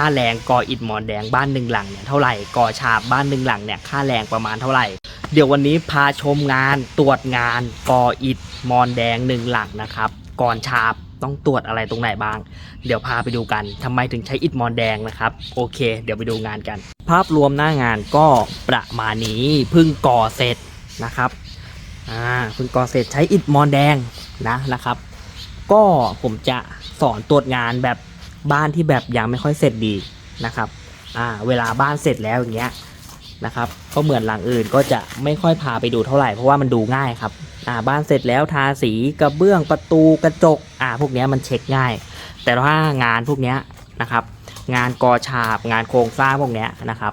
ค่าแรงก่ออิฐมอนแดงบ้านหนึ่งหลังเนี่ยเท่าไหร่ก่อฉาบบ้านหนึ่งหลังเนี่ยค่าแรงประมาณเท่าไหร่ เดี๋ยววันนี้พาชมงานตรวจงานก่ออิฐมอนแดงหนึ่งหลังนะครับก่อนฉาบต้องตรวจอะไรตรงไหนบ้าง เดี๋ยวพาไปดูกันทำไมถึงใช้อิฐมอนแดงนะครับ โอเค เดี๋ยวไปดูงานกัน ภาพรวมหน้างานก็ประมาณนี้เพิ่งก่อเสร็จนะครับอ่าเพิ่งก่อเสร็จใช้อิฐมอนแดงนะนะครับ ก็ผมจะสอนตรวจงานแบบ บ้านที่แบบยังไม่ค่อยเสร็จดีนะครับอ่าเวลาบ้านเสร็จแล้วอย่างเงี้ยนะครับก็เหมือนหลังอื่นก็จะไม่ค่อยพาไปดูเท่าไหร่เพราะว่ามันดูง่ายครับอ่าบ้านเสร็จแล้วทาสีกระเบื้องประตูกระจกอ่าพวกเนี้ยมันเช็คง่าย แต่ถ้างานพวกเนี้ยนะครับงานกอฉาบงานโครงสร้างพวกเนี้ยนะครับ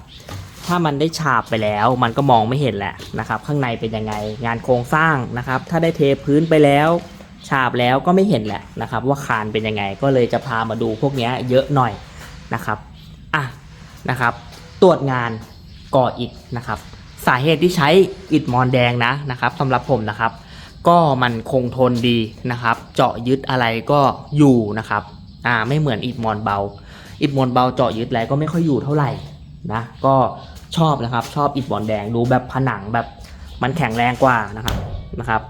ถ้ามันได้ฉาบไปแล้วมันก็มองไม่เห็นแหละนะครับข้างในเป็นยังไงงานโครงสร้างนะครับถ้าได้เทพื้นไปแล้ว ฉาบแล้วก็ไม่เห็นแหละนะครับ ว่าคานเป็นยังไงก็เลยจะพามาดูพวกนี้เยอะหน่อยนะครับอะนะครับ ตรวจงานก่ออิฐนะครับ สาเหตุที่ใช้อิฐมอนแดงนะนะครับสำหรับผมนะครับ ก็มันคงทนดีนะครับ เจาะยึดอะไรก็อยู่นะครับอ่าไม่เหมือนอิฐมอนเบา อิฐมอนเบาเจาะยึดอะไรก็ไม่ค่อยอยู่เท่าไหร่นะก็ชอบนะครับชอบอิฐมอนแดงดูแบบผนังแบบมันแข็งแรงกว่านะครับนะครับ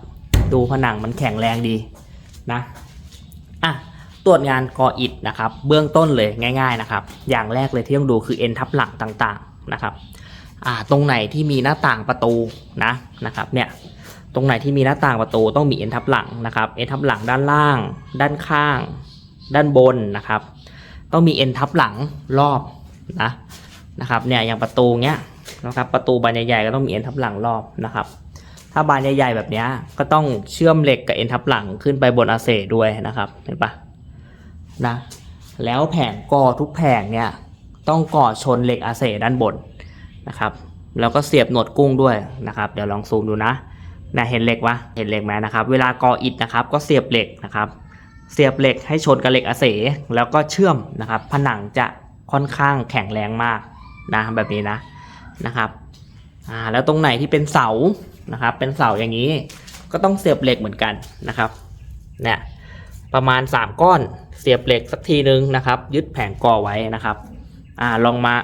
ดูผนังมันแข็งแรงดีนะอะตรวจงานก่ออิฐนะครับ เบื้องต้นเลยง่าย ๆนะครับ อย่างแรกเลยที่ต้องดูคือเอ็นทับหลังต่างๆนะครับอ่าตรงไหนที่มีหน้าต่างประตูนะนะครับเนี่ยตรงไหนที่มีหน้าต่างประตูต้องมีเอ็นทับหลังนะครับเอ็นทับหลังด้านล่าง ด้านข้าง ด้านบนนะครับ ต้องมีเอ็นทับหลังรอบนะนะครับเนี่ยอย่างประตูเงี้ยนะครับประตูบานใหญ่ๆก็ต้องมีเอ็นทับหลังรอบนะครับ ถ้าบานใหญ่ๆแบบนี้ก็ต้องเชื่อมเหล็กกับเอ็นทับหลังขึ้นไปบนอาเซด้วยนะครับ เห็นปะนะแล้วแผงก่อทุกแผงเนี่ยต้องก่อชนเหล็กอาเซด้านบนนะครับ แล้วก็เสียบหนวดกุ้งด้วยนะครับ เดี๋ยวลองซูมดูนะนะเห็นเหล็กวะเห็นเหล็กไหมนะครับ เวลาก่ออิฐนะครับ ก็เสียบเหล็กนะครับ เสียบเหล็กให้ชนกับเหล็กอาเสแล้วก็เชื่อมนะครับ ผนังจะค่อนข้างแข็งแรงมากนะแบบนี้นะนะครับอ่าแล้วตรงไหนที่เป็นเสา นะครับ เป็นเสาอย่างนี้ก็ต้องเสียบเหล็กเหมือนกันนะครับเนี่ยประมาณ 3 ก้อนเสียบเหล็กสักทีนึงนะครับ ยึดแผงก่อไว้นะครับอ่าลองมา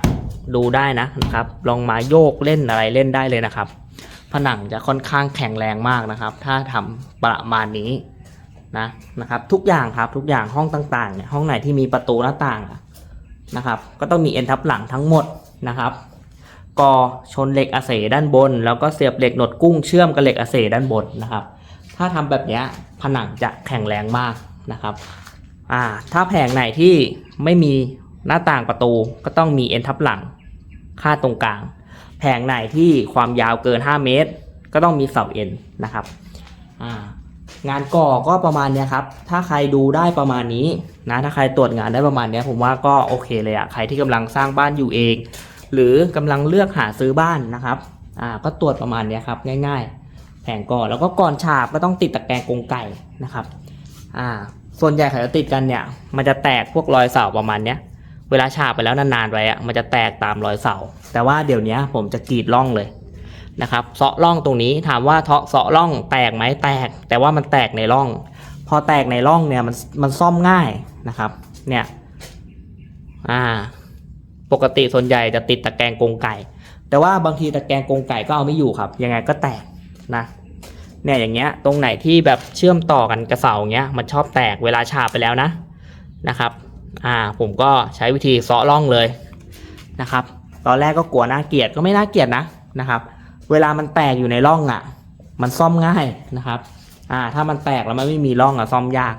ดูได้นะนะครับ ลองมาโยกเล่นอะไรเล่นได้เลยนะครับ ผนังจะค่อนข้างแข็งแรงมากนะครับ ถ้าทำประมาณนี้นะนะครับทุกอย่างครับทุกอย่างห้องต่างๆเนี่ยห้องไหนที่มีประตูหน้าต่างนะครับ ก็ต้องมีเอ็นทับหลังทั้งหมดนะครับ กอชนเหล็กอาเสด้านบน แล้วก็เสียบเหล็กหนวดกุ้งเชื่อมกับเหล็กอาเสด้านบนนะครับ ถ้าทำแบบนี้ผนังจะแข็งแรงมากนะครับอ่าถ้าแผงไหนที่ไม่มีหน้าต่างประตูก็ต้องมีเอ็นทับหลังค่าดตรงกลาง แผงไหนที่ความยาวเกิน 5 เมตร ก็ต้องมีเสาเอ็นนะครับอ่างานก่อก็ประมาณนี้ครับ ถ้าใครดูได้ประมาณนี้นะ ถ้าใครตรวจงานได้ประมาณนี้ผมว่าก็โอเคเลยอะใครที่กำลังสร้างบ้านอยู่เอง หรือกำลังเลือกหาซื้อบ้านนะครับอ่าก็ตรวจประมาณนี้ครับง่ายๆ แผงก่อแล้วก็ก่อนฉาบก็ต้องติดตะแกรงกรงไก่นะครับอ่าส่วนใหญ่เขาจะติดกันเนี่ยมันจะแตกพวกรอยเสาประมาณเนี้ยเวลาฉาบไปแล้วนานๆไปอะมันจะแตกตามรอยเสา แต่ว่าเดี๋ยวนี้ผมจะกรีดร่องเลยนะครับเซาะร่องตรงนี้ถามว่าเทาะเซาะร่องแตกไหมแตก แต่ว่ามันแตกในร่อง พอแตกในร่องเนี่ยมันมันซ่อมง่ายนะครับ เนี่ยอ่า ปกติส่วนใหญ่จะติดตะแกรงกรงไก่ แต่ว่าบางทีตะแกรงกรงไก่ก็เอาไม่อยู่ครับ ยังไงก็แตกนะเนี่ยอย่างเงี้ยตรงไหนที่แบบเชื่อมต่อกันกระเสาเงี้ยมันชอบแตกเวลาฉาบไปแล้วนะนะครับอ่าผมก็ใช้วิธีเซาะร่องเลยนะครับ ตอนแรกก็กลัวน่าเกลียดก็ไม่น่าเกลียดนะนะครับ เวลามันแตกอยู่ในร่องอะ มันซ่อมง่ายนะครับอ่าถ้ามันแตกแล้วมันไม่มีร่องอะซ่อมยาก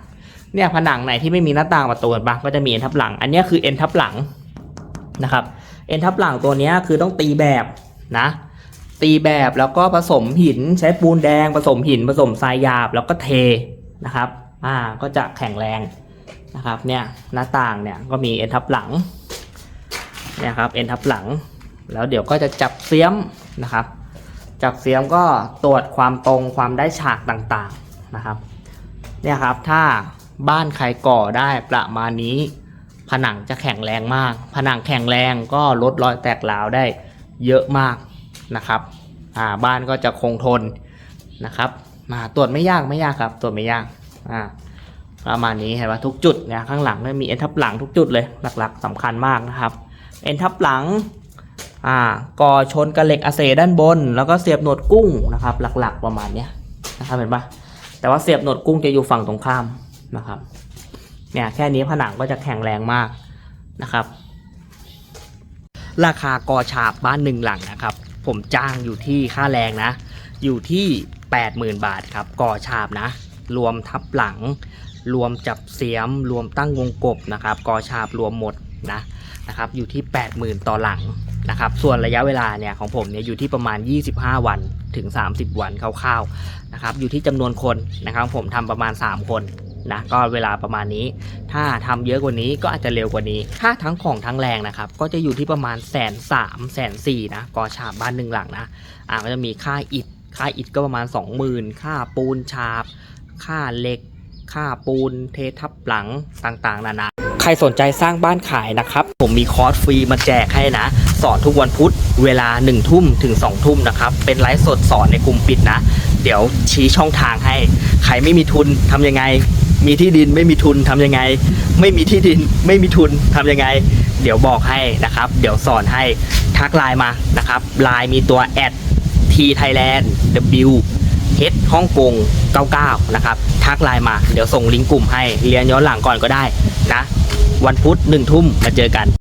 เนี่ยผนังไหนที่ไม่มีหน้าต่างประตูเห็นปะก็จะมีเอ็นทับหลัง อันนี้คือเอ็นทับหลัง นะครับเอ็นทับหลังตัวนี้คือต้องตีแบบนะตีแบบแล้วก็ผสมหินใช้ปูนแดงผสมหินผสมทรายหยาบแล้วก็เทนะครับอ่าก็จะแข็งแรงนะครับเนี่ยหน้าต่างเนี่ยก็มีเอ็นทับหลังเนี่ยครับเอ็นทับหลัง แล้วเดี๋ยวก็จะจับเสียมนะครับ จับเสียมก็ตรวจความตรงความได้ฉากต่างๆนะครับเนี่ยครับถ้าบ้านใครก่อได้ประมาณนี้ ผนังจะแข็งแรงมาก ผนังแข็งแรงก็ลดรอยแตกร้าวได้เยอะมากนะครับอ่าบ้านก็จะคงทนนะครับมาตรวจไม่ยากไม่ยากครับ ตรวจไม่ยากอ่าประมาณนี้เห็นว่าทุกจุดเนี่ยข้างหลังเนี่ยมีเอ็นทับหลังทุกจุดเลยหลักๆสำคัญมากนะครับเอ็นทับหลังอ่าก่อชนกับเหล็กอะเซด้านบน แล้วก็เสียบหนวดกุ้งนะครับ หลักๆประมาณเนี้ยนะครับเห็นปะแต่ว่าเสียบหนวดกุ้งจะอยู่ฝั่งตรงข้ามนะครับ เนี่ยแค่นี้ผนังก็จะแข็งแรงมากนะครับ ราคากอฉาบบ้านหนึ่งหลังนะครับ ผมจ้างอยู่ที่ค่าแรงนะ อยู่ที่ 80,000 บาทครับก่อฉาบนะ รวมทับหลัง รวมจับเสียม รวมตั้งวงกบนะครับก่อฉาบรวมหมดนะนะครับ อยู่ที่ 80,000 ต่อหลังนะครับ ส่วนระยะเวลาเนี่ยของผมเนี่ยอยู่ที่ประมาณ 25 วันถึง 30 วันคร่าวๆนะครับ อยู่ที่จำนวนคนนะครับ ผมทำประมาณ 3 คน นะก็เวลาประมาณนี้ ถ้าทำเยอะกว่านี้ก็อาจจะเร็วกว่านี้ ค่าทั้งของทั้งแรงนะครับ ก็จะอยู่ที่ประมาณแสนสามแสนสี่นะกอฉาบบ้านหนึ่งหลังนะอ่าก็จะมีค่าอิฐค่าอิฐก็ประมาณ 20,000 ค่าปูนฉาบ ค่าเหล็ก ค่าปูนเททับหลังต่างๆ นานา ใครสนใจสร้างบ้านขายนะครับ ผมมีคอร์สฟรีมาแจกให้นะ สอนทุกวันพุธเวลา 1 ทุ่มถึง 2 ทุ่มนะครับ เป็นไลฟ์สดสอนในกลุ่มปิดนะ เดี๋ยวชี้ช่องทางให้ ใครไม่มีทุนทำยังไง มีที่ดินไม่มีทุนทำยังไง ไม่มีที่ดินไม่มีทุนทำยังไง เดี๋ยวบอกให้นะครับ เดี๋ยวสอนให้ทักไลน์มานะครับไลน์มีตัวแอด T Thailand W H ฮ่องกง99 นะครับ ทักไลน์มา เดี๋ยวส่งลิงก์กลุ่มให้ เรียนย้อนหลังก่อนก็ได้นะ วันพุธหนึ่งทุ่มมาเจอกัน